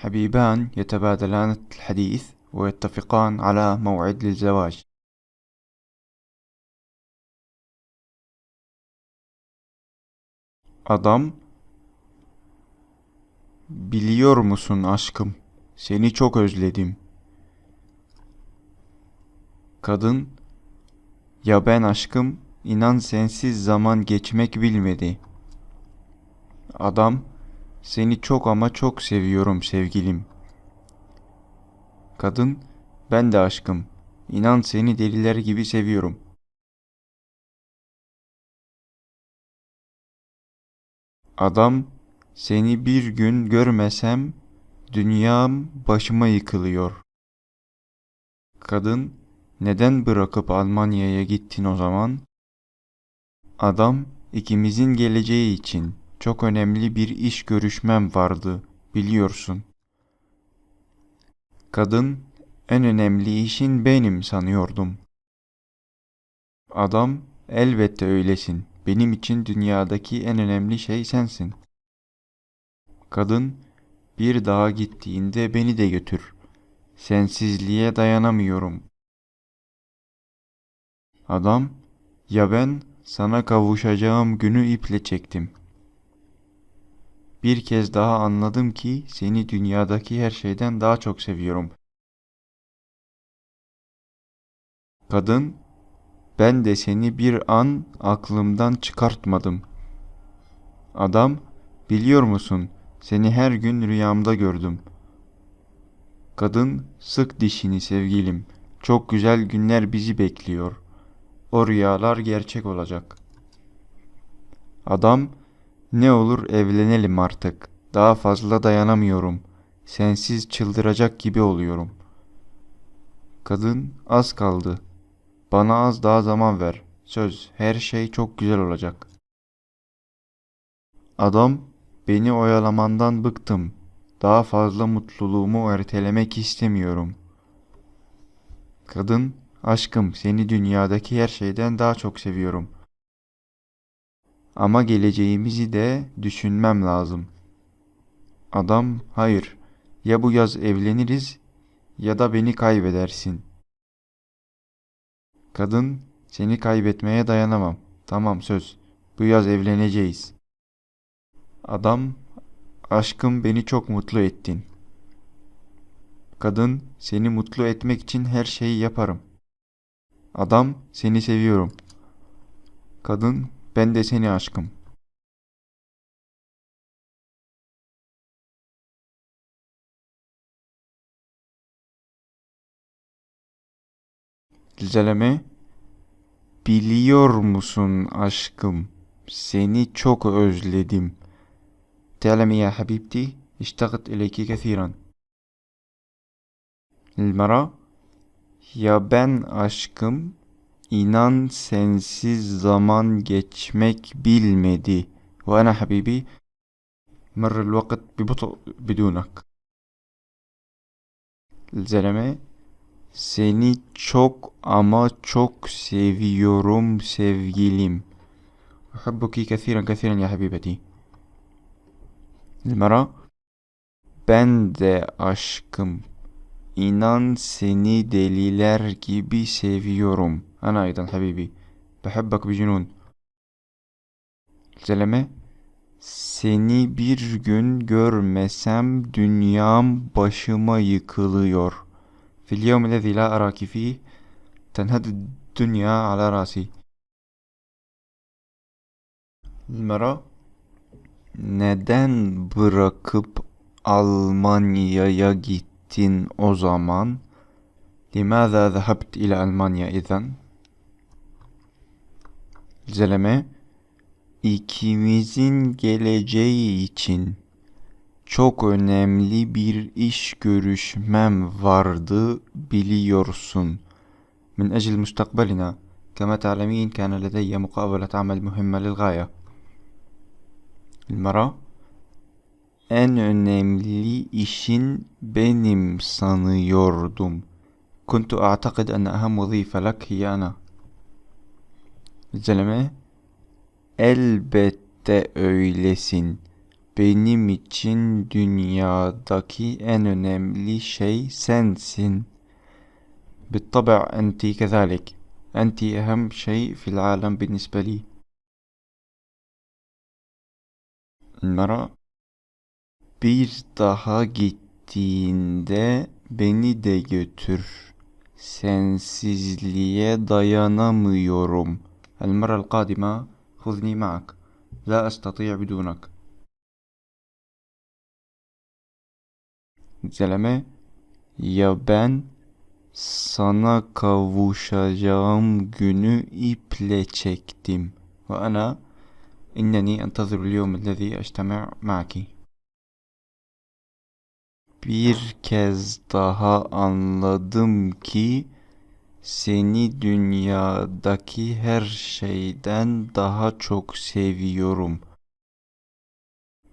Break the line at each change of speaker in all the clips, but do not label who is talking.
حبيبان يتبادلان الحديث ويتفقان على موعد للزواج Adam Biliyor musun aşkım seni çok özledim. Kadın Ya ben aşkım inan sensiz zaman geçmek bilmedi. Adam seni çok ama çok seviyorum sevgilim. Kadın Ben de aşkım inan seni deliler gibi seviyorum. Adam seni bir gün görmesem dünyam başıma yıkılıyor. Kadın neden bırakıp Almanya'ya gittin o zaman? Adam ikimizin geleceği için çok önemli bir iş görüşmem vardı biliyorsun. Kadın en önemli işin benim sanıyordum. Adam elbette öylesin. Benim için dünyadaki en önemli şey sensin. Kadın bir daha gittiğinde beni de götür. Sensizliğe dayanamıyorum. Adam ya ben sana kavuşacağım günü iple çektim. Bir kez daha anladım ki seni dünyadaki her şeyden daha çok seviyorum. Kadın ben de seni bir an aklımdan çıkartmadım. Adam biliyor musun seni her gün rüyamda gördüm. Kadın, sık dişini sevgilim. Çok güzel günler bizi bekliyor. O rüyalar gerçek olacak. Adam, ne olur evlenelim artık. Daha fazla dayanamıyorum. Sensiz çıldıracak gibi oluyorum. Kadın, az kaldı. Bana az daha zaman ver. Söz, her şey çok güzel olacak. Adam, Beni oyalamandan bıktım. Daha fazla mutluluğumu ertelemek istemiyorum. Kadın, aşkım seni dünyadaki her şeyden daha çok seviyorum. Ama geleceğimizi de düşünmem lazım. Adam, hayır. Ya bu yaz evleniriz ya da beni kaybedersin. Kadın, seni kaybetmeye dayanamam. Tamam söz. Bu yaz evleneceğiz. Adam, aşkım beni çok mutlu ettin. Kadın, seni mutlu etmek için her şeyi yaparım. Adam, seni seviyorum. Kadın, ben de seni aşkım. Zeleme, biliyor musun aşkım, seni çok özledim.'' تعلمي يا حبيبتي اشتقت إليك كثيرا المرأة Ya ben aşkım inan sensiz zaman geçmek bilmedi. وأنا حبيبي مر الوقت ببطء بدونك. الزلمة seni çok ama çok seviyorum sevgilim. أحبك كثيرا كثيرا يا حبيبتي. Numara Ben de aşkım. İnan seni deliler gibi seviyorum. Ana aydan habibi. Behabbak bicunun. Zeleme Seni bir gün görmesem dünyam başıma yıkılıyor. في اليوم الذي لا أراك فيه تنهد الدنيا على راسي المرأة neden bırakıp Almanya'ya gittin o zaman? لماذا ذهبت إلى ألمانيا إذن? Zeleme ikimizin geleceği için çok önemli bir iş görüşmem vardı biliyorsun. من أجل مستقبلنا كما تعلمين كان لدي مقابلة عمل مهمة للغاية Numara En önemli işin benim sanıyordum. كنت أعتقد أن أهم وظيفة لك هي أنا. Zeleme Elbette öylesin. benim için dünyadaki en önemli şey sensin. بالطبع أنت كذلك أنت أهم شيء في العالم بالنسبة لي المرأة bir daha gittiğinde beni de götür. Sensizliğe dayanamıyorum. المرة القادمة خذني معك. لا أستطيع بدونك. Zeleme, ya ben sana kavuşacağım günü iple çektim. وأنا إنني أنتظر اليوم الذي أجتمع معك. Bir kez daha anladım ki seni dünyadaki her şeyden daha çok seviyorum.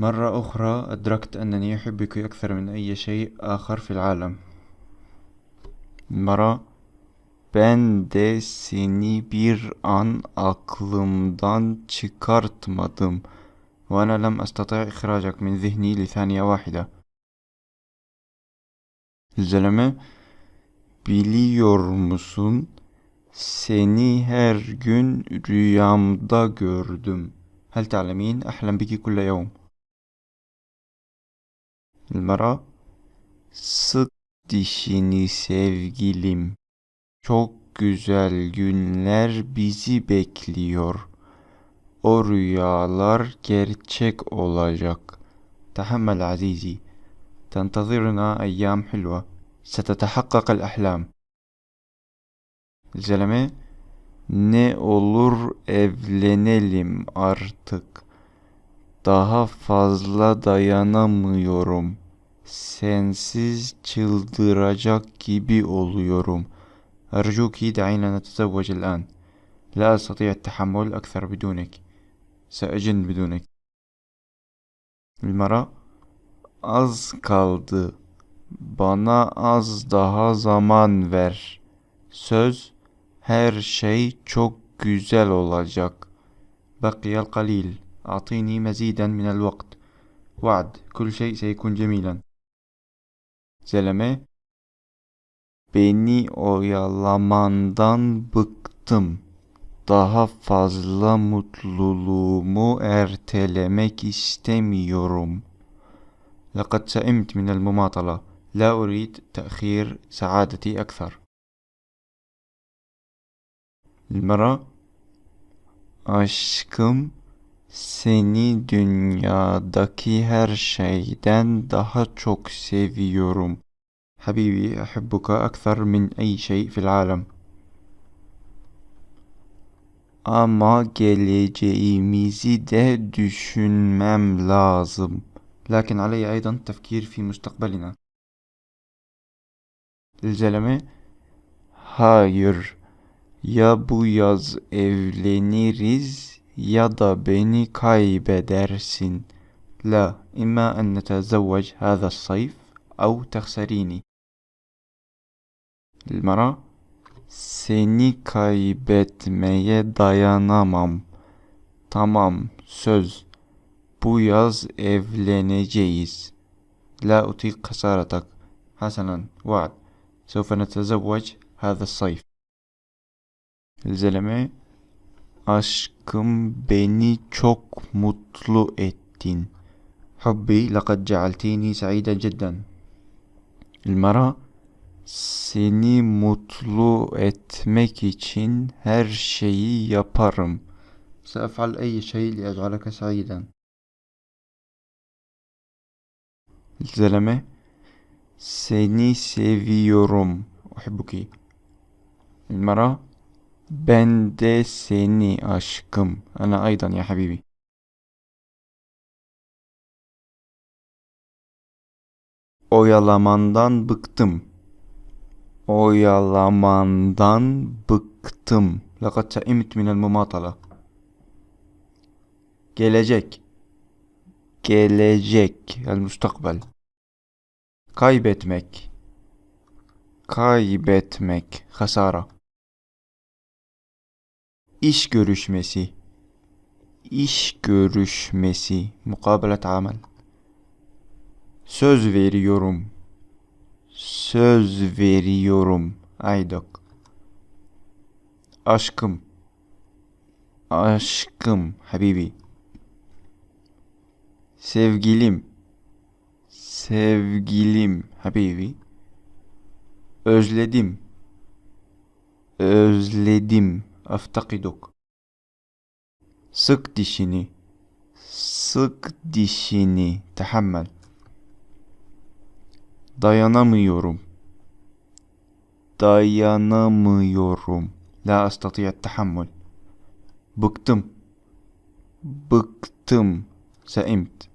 مرة أخرى أدركت أنني أحبك أكثر من أي شيء آخر في العالم. Mara, ben de seni bir an aklımdan çıkartmadım. وأنا لم أستطع إخراجك من ذهني لثانية واحدة. Zeleme, biliyor musun? Seni her gün rüyamda gördüm. هل تعلمين أحلم بك كل يوم؟ المرأة Sık dişini sevgilim. Çok güzel günler bizi bekliyor. O rüyalar gerçek olacak. تحمل عزيزي. تنتظرنا أيام حلوة. ستتحقق الأحلام. Zeleme, ne olur evlenelim artık. Daha fazla dayanamıyorum. Sensiz çıldıracak gibi oluyorum. أرجوك دعينا نتزوج الآن. لا أستطيع التحمل أكثر بدونك. سأجن بدونك. المرأة az kaldı. Bana az daha zaman ver. Söz her şey çok güzel olacak. بقي القليل. أعطيني مزيدا من الوقت. وعد كل شيء سيكون جميلا. Zeleme Beni oyalamandan bıktım. Daha fazla mutluluğumu ertelemek istemiyorum. لقد سئمت من المماطلة. لا أريد تأخير سعادتي أكثر. المرأة Aşkım seni dünyadaki her şeyden daha çok seviyorum. حبيبي أحبك أكثر من أي شيء في العالم. Ama geleceğimizi de düşünmem lazım. لكن علي أيضا التفكير في مستقبلنا. الزلمة Hayır. Ya bu yaz evleniriz ya da beni kaybedersin. لا إما أن نتزوج هذا الصيف أو تخسريني. المرأة seni kaybetmeye dayanamam. Tamam, söz. Bu yaz evleneceğiz. لا أطيق خسارتك. حسنا، وعد. سوف نتزوج هذا الصيف. الزلمة aşkım beni çok mutlu ettin. حبي لقد جعلتيني سعيدا جدا. المرأة seni mutlu etmek için her şeyi yaparım. سأفعل أي شيء لأجعلك سعيدا. الزلمة seni seviyorum. أحبك. المرأة ben de seni aşkım. أنا أيضا يا حبيبي. Oyalamandan bıktım. Oyalamandan bıktım. لقد سئمت من المماطلة. Gelecek. Gelecek. المستقبل. Kaybetmek. Kaybetmek. Hasara. İş görüşmesi. iş görüşmesi mukabelet amel söz veriyorum söz veriyorum aydak aşkım aşkım habibi sevgilim sevgilim habibi. Özledim. Özledim. Aftakiduk sık dişini. Sık dişini tahammel. Dayanamıyorum. Dayanamıyorum. La astatiya tahammül bıktım. Bıktım. Saimt